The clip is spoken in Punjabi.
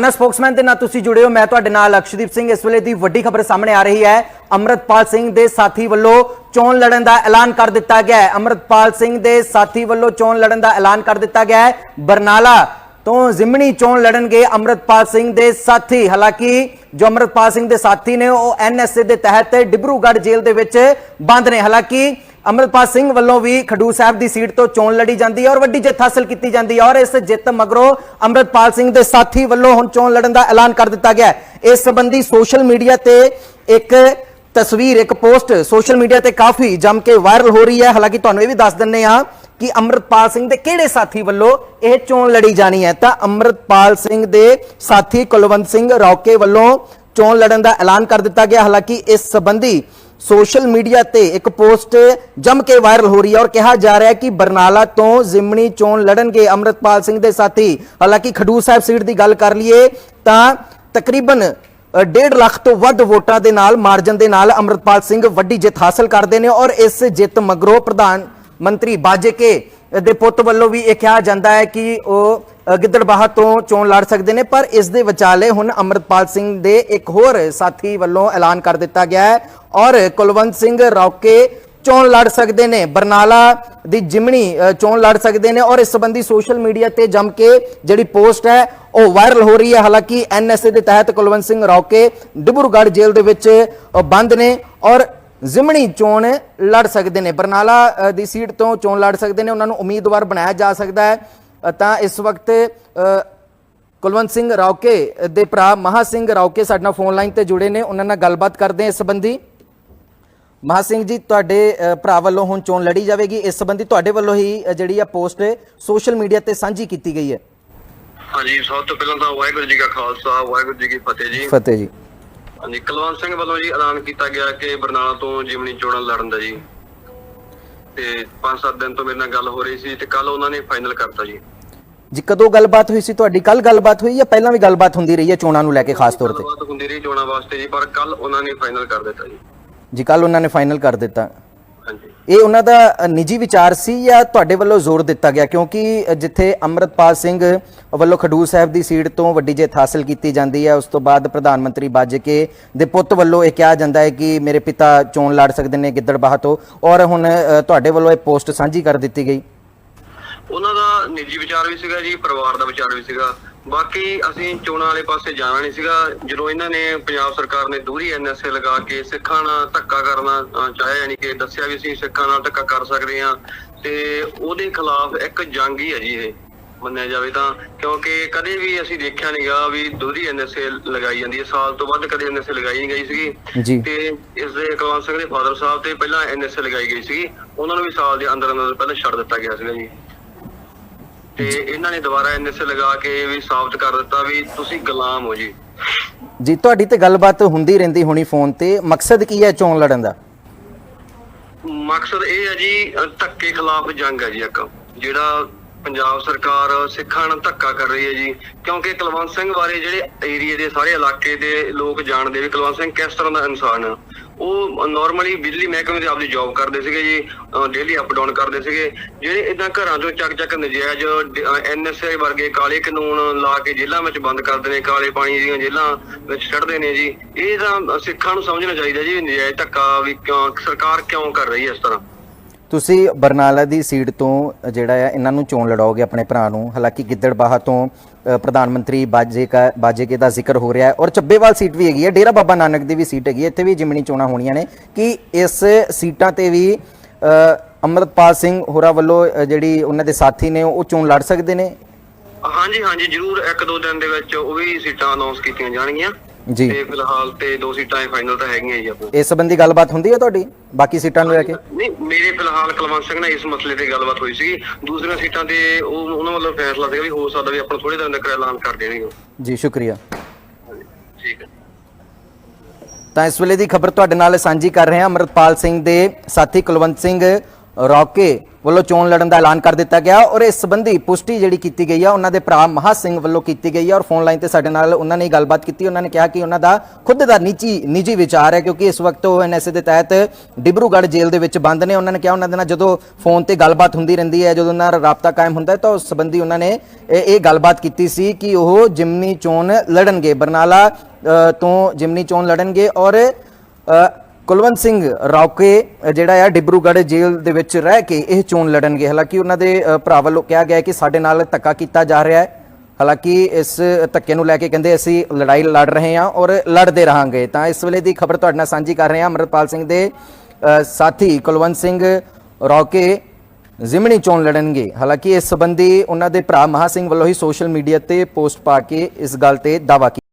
ਨਾ ਸਪੋਕਸਮੈਨ ਦੇ ਨਾਲ ਤੁਸੀਂ ਜੁੜੇ ਹੋ। ਮੈਂ ਤੁਹਾਡੇ ਨਾਲ ਅਕਸ਼ਦੀਪ ਸਿੰਘ। ਇਸ ਵੇਲੇ ਦੀ ਵੱਡੀ ਖਬਰ ਸਾਹਮਣੇ ਆ ਰਹੀ ਹੈ। ਅਮਰਤਪਾਲ ਸਿੰਘ ਦੇ ਸਾਥੀ ਵੱਲੋਂ ਚੋਣ ਲੜਨ ਦਾ ਐਲਾਨ ਕਰ ਦਿੱਤਾ ਗਿਆ ਹੈ। ਅਮਰਤਪਾਲ ਸਿੰਘ ਦੇ ਸਾਥੀ ਵੱਲੋਂ ਚੋਣ ਲੜਨ ਦਾ ਐਲਾਨ ਕਰ ਦਿੱਤਾ ਗਿਆ ਹੈ। ਬਰਨਾਲਾ ਤੋਂ ਜ਼ਿਮਣੀ ਚੋਣ ਲੜਨਗੇ ਅਮਰਤਪਾਲ ਸਿੰਘ ਦੇ ਸਾਥੀ। ਹਾਲਾਂਕਿ ਜੋ ਅਮਰਤਪਾਲ ਸਿੰਘ ਦੇ ਸਾਥੀ ਨੇ, ਉਹ ਐਨਐਸਏ ਦੇ ਤਹਿਤ ਡਿਬਰੂਗੜ੍ਹ ਜੇਲ੍ਹ ਦੇ ਵਿੱਚ ਬੰਦ ਨੇ। ਹਾਲਾਂਕਿ ਅਮਰਪਾਲ ਸਿੰਘ ਵੱਲੋਂ ਵੀ ਖਡੂਰ ਸਾਹਿਬ ਦੀ ਸੀਟ ਤੋਂ ਚੋਣ ਲੜੀ ਜਾਂਦੀ ਹੈ ਔਰ ਵੱਡੀ ਜਿੱਤ ਹਾਸਲ ਕੀਤੀ ਜਾਂਦੀ ਹੈ ਔਰ ਇਸ ਜਿੱਤ ਮਗਰੋਂ ਅਮਰਪਾਲ ਸਿੰਘ ਦੇ ਸਾਥੀ ਵੱਲੋਂ ਹੁਣ ਚੋਣ ਲੜਨ ਦਾ ਐਲਾਨ ਕਰ ਦਿੱਤਾ ਗਿਆ ਹੈ। ਇਸ ਸੰਬੰਧੀ ਸੋਸ਼ਲ ਮੀਡੀਆ ਤੇ ਇੱਕ ਤਸਵੀਰ, ਇੱਕ ਪੋਸਟ ਸੋਸ਼ਲ ਮੀਡੀਆ ਤੇ ਕਾਫੀ ਜੰਮ ਕੇ ਵਾਇਰਲ ਹੋ ਰਹੀ ਹੈ। ਹਾਲਾਂਕਿ ਤੁਹਾਨੂੰ ਇਹ ਵੀ ਦੱਸ ਦਿੰਨੇ ਆ ਕਿ ਅਮਰਪਾਲ ਸਿੰਘ ਦੇ ਕਿਹੜੇ ਸਾਥੀ ਵੱਲੋਂ ਇਹ ਚੋਣ ਲੜੀ ਜਾਣੀ ਹੈ। ਤਾਂ ਅਮਰਪਾਲ ਸਿੰਘ ਦੇ ਸਾਥੀ ਕੁਲਵੰਤ ਸਿੰਘ ਰੌਕੇ ਵੱਲੋਂ ਚੋਣ ਲੜਨ ਦਾ ਐਲਾਨ ਕਰ ਦਿੱਤਾ ਗਿਆ। ਹਾਲਾਂਕਿ ਇਸ ਸੰਬੰਧੀ ਸੋਸ਼ਲ ਮੀਡੀਆ ਤੇ ਇੱਕ ਪੋਸਟ ਜੰਮ ਕੇ ਵਾਇਰਲ ਹੋ ਰਹੀ ਹੈ ਔਰ ਕਿਹਾ ਜਾ ਰਿਹਾ ਹੈ ਕਿ ਬਰਨਾਲਾ ਤੋਂ ਜ਼ਿਮਣੀ ਚੋਣ ਲੜਨਗੇ ਅਮਰਤਪਾਲ ਸਿੰਘ ਦੇ ਸਾਥੀ। ਹਾਲਾਂਕਿ ਖਡੂਰ ਸਾਹਿਬ ਸੀਟ ਦੀ ਗੱਲ ਕਰ ਲਈਏ ਤਾਂ ਤਕਰੀਬਨ ਅ, ਡੇਢ ਲੱਖ ਤੋਂ ਵੱਧ ਵੋਟਾਂ ਦੇ ਨਾਲ ਮਾਰਜਨ ਦੇ ਨਾਲ ਅਮਰਤਪਾਲ ਸਿੰਘ ਵੱਡੀ ਜਿੱਤ ਹਾਸਲ ਕਰਦੇ ਨੇ ਔਰ ਇਸ ਜਿੱਤ ਮਗਰੋਂ ਪ੍ਰਧਾਨ ਮੰਤਰੀ ਬਾਜੇਕੇ ਦੇ ਪੁੱਤ ਵੱਲੋਂ ਵੀ ਇਹ ਕਿਹਾ ਜਾਂਦਾ ਹੈ ਕਿ ਉਹ ਗਿੱਦੜਬਾਹਾ ਤੋਂ ਚੋਣ ਲੜ ਸਕਦੇ ਨੇ, ਪਰ ਇਸ ਦੇ ਵਿਚਾਲੇ ਹੁਣ ਅਮਰਤਪਾਲ ਸਿੰਘ ਦੇ ਇੱਕ ਹੋਰ ਸਾਥੀ ਵੱਲੋਂ ਐਲਾਨ ਕਰ ਦਿੱਤਾ ਗਿਆ ਹੈ ਔਰ ਕੁਲਵੰਤ ਸਿੰਘ ਰੌਕੇ ਚੋਣ ਲੜ ਸਕਦੇ ਨੇ, ਬਰਨਾਲਾ ਦੀ ਜਿਮਣੀ ਚੋਣ ਲੜ ਸਕਦੇ ਨੇ ਔਰ ਇਸ ਸੰਬੰਧੀ ਸੋਸ਼ਲ ਮੀਡੀਆ ਤੇ ਜੰਮ ਕੇ ਜਿਹੜੀ ਪੋਸਟ ਹੈ, ਉਹ ਵਾਇਰਲ ਹੋ ਰਹੀ ਹੈ। ਹਾਲਾਂਕਿ ਐਨਐਸਏ ਦੇ ਤਹਿਤ ਕੁਲਵੰਤ ਸਿੰਘ ਰੌਕੇ ਡਿਬਰੂਗੜ੍ਹ ਜੇਲ੍ਹ ਦੇ ਵਿੱਚ ਬੰਦ ਨੇ ਔਰ ਜ਼ਿਮਣੀ ਚੋਣ ਲੜ ਸਕਦੇ ਨੇ। ਬਰਨਾਲਾ ਦੀ ਸੀਟ ਤੋਂ ਚੋਣ ਲੜ ਸਕਦੇ ਨੇ। ਉਹਨਾਂ ਨੂੰ ਉਮੀਦਵਾਰ ਬਣਾਇਆ ਜਾ ਸਕਦਾ ਹੈ। ਤਾਂ ਇਸ ਵਕਤ ਕੁਲਵੰਤ ਸਿੰਘ ਰੌਕੇ ਦੇ ਭਰਾ ਮਹਾ ਸਿੰਘ ਰੌਕੇ ਸਾਡੇ ਨਾਲ ਫੋਨ ਲਾਈਨ ਤੇ ਜੁੜੇ ਨੇ ਉਹਨਾਂ ਨਾਲ ਗੱਲਬਾਤ ਕਰਦੇ ਹਾਂ ਇਸ ਸੰਬੰਧੀ। ਮਹਾ ਸਿੰਘ ਜੀ ਤੁਹਾਡੇ ਭਰਾ ਵੱਲੋਂ ਹੁਣ ਚੋਣ ਲੜੀ ਜਾਵੇਗੀ ਇਸ ਸੰਬੰਧੀ ਤੁਹਾਡੇ ਵੱਲੋਂ ਹੀ ਜਿਹੜੀ ਆ ਪੋਸਟ ਸੋਸ਼ਲ ਮੀਡੀਆ ਤੇ ਸਾਂਝੀ ਕੀਤੀ ਗਈ ਹੈ। ਹਾਂਜੀ ਸਭ ਤੋਂ ਪਹਿਲਾਂ ਤਾਂ ਵਾਹਿਗੁਰੂ ਜੀ ਕਾ ਖਾਲਸਾ ਵਾਹਿਗੁਰੂ ਜੀ ਕੀ ਫਤਿਹ ਜੀ। ਫਤਿਹ ਜੀ। ਹਾਂਜੀ ਕੁਲਵੰਤ ਸਿੰਘ ਵੱਲੋਂ ਜੀ ਐਲਾਨ ਕੀਤਾ ਗਿਆ ਕਿ ਬਰਨਾਲਾ ਤੋਂ ਜਿਮਨੀ ਚੋਣਾਂ ਲੜਨ ਦਾ ਜੀ। ਤੇ 5-7 ਦਿਨ ਤੋਂ ਮੇਰੇ ਨਾਲ ਗੱਲ ਹੋ ਰਹੀ ਸੀ ਤੇ ਕੱਲ ਉਹਨਾਂ ਨੇ ਫਾਈਨਲ ਕਰਤਾ ਜੀ। ਜੀ ਕਦੋਂ ਗੱਲਬਾਤ ਹੋਈ ਸੀ ਤੁਹਾਡੀ ਕੱਲ ਗੱਲਬਾਤ ਹੋਈ ਜਾਂ ਪਹਿਲਾਂ ਵੀ ਗੱਲਬਾਤ ਹੁੰਦੀ ਰਹੀ ਹੈ ਚੋਣਾਂ ਨੂੰ ਲੈ ਕੇ ਖਾਸ ਤੌਰ ਤੇ? ਗੱਲਬਾਤ ਹੁੰਦੀ ਰਹੀ ਚੋਣਾਂ ਵਾਸਤੇ ਜੀ ਪਰ ਕੱਲ ਉਹਨਾਂ ਨੇ ਫਾਈਨਲ ਕਰ ਦਿੱਤਾ ਜੀ। ਜੀ ਕੱਲ ਉਹਨਾਂ ਨੇ ਫਾਈਨਲ ਕਰ ਦਿੱਤਾ। ਹਾਂਜੀ। ਇਹ ਉਹਨਾਂ ਦਾ ਅ, ਨਿੱਜੀ ਵਿਚਾਰ ਸੀ ਜਾਂ ਤੁਹਾਡੇ ਵੱਲੋਂ ਜ਼ੋਰ ਦਿੱਤਾ ਗਿਆ? ਕਿਉਂਕਿ ਅ, ਜਿੱਥੇ ਅੰਮ੍ਰਿਤਪਾਲ ਸਿੰਘ ਵੱਲੋਂ ਖਡੂਰ ਸਾਹਿਬ ਦੀ ਸੀਟ ਤੋਂ ਵੱਡੀ ਜਿੱਤ ਹਾਸਲ ਕੀਤੀ ਜਾਂਦੀ ਹੈ ਉਸ ਤੋਂ ਬਾਅਦ ਪ੍ਰਧਾਨ ਮੰਤਰੀ ਬਾਜਕੇ ਦੇ ਪੁੱਤ ਵੱਲੋਂ ਇਹ ਕਿਹਾ ਜਾਂਦਾ ਹੈ ਕਿ ਮੇਰੇ ਪਿਤਾ ਚੋਣ ਲੜ ਸਕਦੇ ਨੇ ਗਿੱਦੜਬਾਹਾ ਤੋਂ ਔਰ ਹੁਣ ਅ, ਤੁਹਾਡੇ ਵੱਲੋਂ ਇਹ ਪੋਸਟ ਸਾਂਝੀ ਕਰ ਦਿੱਤੀ ਗਈ। ਉਹਨਾਂ ਦਾ ਨਿੱਜੀ ਵਿਚਾਰ ਵੀ ਸੀਗਾ ਜੀ ਪਰਿਵਾਰ ਦਾ ਵਿਚਾਰ ਵੀ ਸੀਗਾ। ਬਾਕੀ ਅਸੀਂ ਚੋਣਾਂ ਵਾਲੇ ਪਾਸੇ ਜਾਣਾ ਨਹੀਂ ਸੀਗਾ। ਜਦੋਂ ਇਹਨਾਂ ਨੇ ਪੰਜਾਬ ਸਰਕਾਰ ਨੇ ਦੂਰੀ ਐਨਐਸਏ ਲਗਾ ਕੇ ਸਿੱਖਾਂ ਨਾਲ ਧੱਕਾ ਕਰਨਾ ਚਾਹਿਆ ਯਾਨੀ ਕਿ ਦੱਸਿਆ ਵੀ ਅਸੀਂ ਸਿੱਖਾਂ ਨਾਲ ਧੱਕਾ ਕਰ ਸਕਦੇ ਹਾਂ ਤੇ ਉਹਦੇ ਖਿਲਾਫ ਇੱਕ ਜੰਗ ਹੀ ਹੈ ਜੀ ਇਹ ਮੰਨਿਆ ਜਾਵੇ ਤਾਂ। ਕਿਉਂਕਿ ਕਦੇ ਵੀ ਅਸੀਂ ਦੇਖਿਆ ਨਹੀਂਗਾ ਵੀ ਦੂਰੀ ਐਨਐਸਏ ਲਗਾਈ ਜਾਂਦੀ ਹੈ। ਸਾਲ ਤੋਂ ਵੱਧ ਕਦੇ ਐਨਐਸਏ ਲਗਾਈ ਨਹੀਂ ਗਈ ਸੀਗੀ। ਜੀ। ਤੇ ਇਸ ਦੇ ਕੁਲਵੰਤ ਸਿੰਘ ਦੇ ਫਾਦਰ ਸਾਹਿਬ ਤੇ ਪਹਿਲਾਂ ਐਨਐਸਏ ਲਗਾਈ ਗਈ ਸੀਗੀ। ਉਹਨਾਂ ਨੂੰ ਵੀ ਸਾਲ ਦੇ ਅੰਦਰ ਅੰਦਰ ਪਹਿਲਾਂ ਛੱਡ ਦਿੱਤਾ ਗਿਆ ਸੀਗਾ ਜੀ। ਤੇ ਇਹਨਾਂ ਨੇ ਦੁਬਾਰਾ ਐਨਐਸਏ ਲਗਾ ਕੇ ਵੀ ਸਾਬਤ ਕਰ ਦਿੱਤਾ ਵੀ ਤੁਸੀਂ ਗੁਲਾਮ ਹੋ ਜੀ। ਜੀ ਤੁਹਾਡੀ ਤੇ ਗੱਲਬਾਤ ਹੁੰਦੀ ਰਹਿੰਦੀ ਹੋਣੀ ਫੋਨ ਤੇ। ਮਕਸਦ ਕੀ ਹੈ ਚੋਣ ਲੜਨ ਦਾ? ਮਕਸਦ ਇਹ ਹੈ ਜੀ ਧੱਕੇ ਖਿਲਾਫ ਜੰਗ ਹੈ ਜੀ ਇੱਕ। ਜਿਹੜਾ ਪੰਜਾਬ ਸਰਕਾਰ ਸਿੱਖਾਂ ਨਾਲ ਧੱਕਾ ਕਰ ਰਹੀ ਹੈ ਜੀ। ਕਿਉਂਕਿ ਕੁਲਵੰਤ ਸਿੰਘ ਬਾਰੇ ਜਿਹੜੇ ਏਰੀਏ ਦੇ ਸਾਰੇ ਇਲਾਕੇ ਦੇ ਲੋਕ ਜਾਣਦੇ ਵੀ ਕੁਲਵੰਤ ਸਿੰਘ ਕਿਸ ਤਰ੍ਹਾਂ ਦਾ ਇਨਸਾਨ ਆ। ਉਹ ਨਾਰਮਲੀ ਬਿਜਲੀ ਮਹਿਕਮੇ ਦੇ ਆਪਦੀ ਜੌਬ ਕਰਦੇ ਸੀਗੇ ਜੀ ਡੇਲੀ ਅਪ ਡਾਊਨ ਕਰਦੇ ਸੀਗੇ। ਜਿਹੜੇ ਇਦਾਂ ਘਰਾਂ ਚੋਂ ਚੱਕ ਚੱਕ ਨਜਾਇਜ਼ ਐਨਐਸਏ ਵਰਗੇ ਕਾਲੇ ਕਾਨੂੰਨ ਲਾ ਕੇ ਜੇਲ੍ਹਾਂ ਵਿੱਚ ਬੰਦ ਕਰਦੇ ਨੇ, ਕਾਲੇ ਪਾਣੀ ਦੀਆਂ ਜੇਲ੍ਹਾਂ ਵਿੱਚ ਛੱਡਦੇ ਨੇ ਜੀ। ਇਹ ਤਾਂ ਸਿੱਖਾਂ ਨੂੰ ਸਮਝਣਾ ਚਾਹੀਦਾ ਜੀ, ਨਜਾਇਜ਼ ਧੱਕਾ ਵੀ ਸਰਕਾਰ ਕਿਉਂ ਕਰ ਰਹੀ ਹੈ ਇਸ ਤਰ੍ਹਾਂ? ਤੁਸੀਂ ਬਰਨਾਲਾ ਦੀ ਸੀਟ ਤੋਂ ਜਿਹੜਾ ਹੈ ਇਹਨਾਂ ਨੂੰ ਚੋਣ ਲੜਾਓਗੇ ਆਪਣੇ ਭਰਾ ਨੂੰ? ਹਾਲਾਂਕਿ ਗਿੱਦੜਬਾਹਾ ਤੋਂ ਪ੍ਰਧਾਨ ਮੰਤਰੀ ਬਾਜੇ ਕਾ ਬਾਜੇਕੇ ਦਾ ਜ਼ਿਕਰ ਹੋ ਰਿਹਾ ਹੈ ਔਰ ਚੱਬੇਵਾਲ ਸੀਟ ਵੀ ਹੈਗੀ ਹੈ ਡੇਰਾ ਬਾਬਾ ਨਾਨਕ ਦੀ ਵੀ ਸੀਟ ਹੈਗੀ ਹੈ ਇੱਥੇ ਵੀ ਜਿਮਣੀ ਚੋਣਾਂ ਹੋਣੀਆਂ ਨੇ। ਕਿ ਇਸ ਸੀਟਾਂ ਤੇ ਵੀ ਅ, ਅੰਮ੍ਰਿਤਪਾਲ ਸਿੰਘ ਹੋਰਾਂ ਵੱਲੋਂ ਜਿਹੜੀ ਉਹਨਾਂ ਦੇ ਸਾਥੀ ਨੇ ਉਹ ਚੋਣ ਲੜ ਸਕਦੇ ਨੇ? ਹਾਂਜੀ ਹਾਂਜੀ ਜਰੂਰ ਇੱਕ ਦੋ ਦਿਨ ਦੇ ਵਿੱਚ ਉਹ ਵੀ ਸੀਟਾਂ ਅਨਾਉਂਸ ਕੀਤੀਆਂ ਜਾਣਗੀਆਂ। ਜੀ। ਤੇ ਫਿਲਹਾਲ ਤੇ ਦੋ ਸੀਟਾਂ ਫਾਈਨਲ ਤਾਂ ਹੈਗੀਆਂ ਜੀ ਆਪਣੇ ਇਸ ਸੰਬੰਧੀ ਗੱਲਬਾਤ ਹੁੰਦੀ ਹੈ ਤੁਹਾਡੀ? ਬਾਕੀ ਸੀਟਾਂ ਨੂੰ ਲੈ ਕੇ? ਨਹੀਂ ਮੇਰੇ ਫਿਲਹਾਲ ਕੁਲਵੰਤ ਸਿੰਘ ਨਾਲ ਇਸ ਮਸਲੇ ਤੇ ਗੱਲਬਾਤ ਹੋਈ ਸੀਗੀ। ਦੂਸਰੀਆਂ ਸੀਟਾਂ ਤੇ ਉਹ ਉਹਨਾਂ ਵੱਲੋਂ ਫੈਸਲਾ ਸੀਗਾ ਵੀ ਹੋ ਸਕਦਾ ਵੀ ਆਪਾਂ ਥੋੜੇ ਦਿਨ ਤੱਕ ਐਲਾਨ ਕਰ ਦੇਣਗੇ। ਜੀ ਸ਼ੁਕਰੀਆ। ਠੀਕ ਹੈ। ਤਾਂ ਇਸ ਵੇਲੇ ਦੀ ਖਬਰ ਤੁਹਾਡੇ ਨਾਲ ਸਾਂਝੀ ਕਰ ਰਹੇ ਹਾਂ ਅਮਰਤਪਾਲ ਸਿੰਘ ਦੇ ਸਾਥੀ ਕੁਲਵੰਤ ਸਿੰਘ ਰੌਕੇ ਵੱਲੋਂ ਚੋਣ ਲੜਨ ਦਾ ਐਲਾਨ ਕਰ ਦਿੱਤਾ ਗਿਆ ਔਰ ਇਸ ਸੰਬੰਧੀ ਪੁਸ਼ਟੀ ਜਿਹੜੀ ਕੀਤੀ ਗਈ ਆ, ਉਹਨਾਂ ਦੇ ਭਰਾ ਮਹਾ ਸਿੰਘ ਵੱਲੋਂ ਕੀਤੀ ਗਈ ਆ ਔਰ ਫੋਨ ਲਾਈਨ ਤੇ ਸਾਡੇ ਨਾਲ ਉਹਨਾਂ ਨੇ ਗੱਲਬਾਤ ਕੀਤੀ। ਉਹਨਾਂ ਨੇ ਕਿਹਾ ਕਿ ਉਹਨਾਂ ਦਾ ਖੁਦ ਦਾ ਨਿੱਜੀ ਨਿੱਜੀ ਵਿਚਾਰ ਹੈ ਕਿਉਂਕਿ ਇਸ ਵਕਤ ਉਹ ਐਨਐਸਏ ਦੇ ਤਹਿਤ ਡਿਬਰੂਗੜ੍ਹ ਜੇਲ੍ਹ ਦੇ ਵਿੱਚ ਬੰਦ ਨੇ। ਉਹਨਾਂ ਨੇ ਕਿਹਾ ਉਹਨਾਂ ਦੇ ਨਾਲ ਜਦੋਂ ਫੋਨ ਤੇ ਗੱਲਬਾਤ ਹੁੰਦੀ ਰਹਿੰਦੀ ਹੈ, ਜਦੋਂ ਉਹਨਾਂ ਨਾਲ ਰਾਬਤਾ ਕਾਇਮ ਹੁੰਦਾ ਹੈ, ਤਾਂ ਉਸ ਸੰਬੰਧੀ ਉਹਨਾਂ ਨੇ ਇਹ ਗੱਲਬਾਤ ਕੀਤੀ ਸੀ ਕਿ ਉਹ ਜਿਮਨੀ ਚੋਣ ਲੜਨਗੇ। ਬਰਨਾਲਾ ਤੋਂ ਜਿਮਨੀ ਚੋਣ ਲੜਨਗੇ ਔਰ ਕੁਲਵੰਤ ਸਿੰਘ ਰੌਕੇ ਜਿਹੜਾ ਆ ਡਿਬਰੂਗੜ੍ਹ ਜੇਲ੍ਹ ਦੇ ਵਿੱਚ ਰਹਿ ਕੇ ਇਹ ਚੋਣ ਲੜਨਗੇ। ਹਾਲਾਂਕਿ ਉਹਨਾਂ ਦੇ ਭਰਾ ਵੱਲੋਂ ਕਿਹਾ ਗਿਆ ਕਿ ਸਾਡੇ ਨਾਲ ਧੱਕਾ ਕੀਤਾ ਜਾ ਰਿਹਾ ਹੈ। ਹਾਲਾਂਕਿ ਇਸ ਧੱਕੇ ਨੂੰ ਲੈ ਕੇ ਕਹਿੰਦੇ ਅਸੀਂ ਲੜਾਈ ਲੜ ਰਹੇ ਹਾਂ ਔਰ ਲੜਦੇ ਰਹਾਂਗੇ। ਤਾਂ ਇਸ ਵੇਲੇ ਦੀ ਖਬਰ ਤੁਹਾਡੇ ਨਾਲ ਸਾਂਝੀ ਕਰ ਰਹੇ ਹਾਂ ਅਮਰਪਾਲ ਸਿੰਘ ਦੇ ਸਾਥੀ ਕੁਲਵੰਤ ਸਿੰਘ ਰੌਕੇ ਜ਼ਿਮਣੀ ਚੋਣ ਲੜਨਗੇ। ਹਾਲਾਂਕਿ ਇਸ ਸੰਬੰਧੀ ਉਹਨਾਂ ਦੇ ਭਰਾ ਮਹਾ ਸਿੰਘ ਵੱਲੋਂ ਹੀ ਸੋਸ਼ਲ ਮੀਡੀਆ ਤੇ ਪੋਸਟ ਪਾ ਕੇ ਇਸ ਗੱਲ ਤੇ ਦਾਅਵਾ ਕੀਤਾ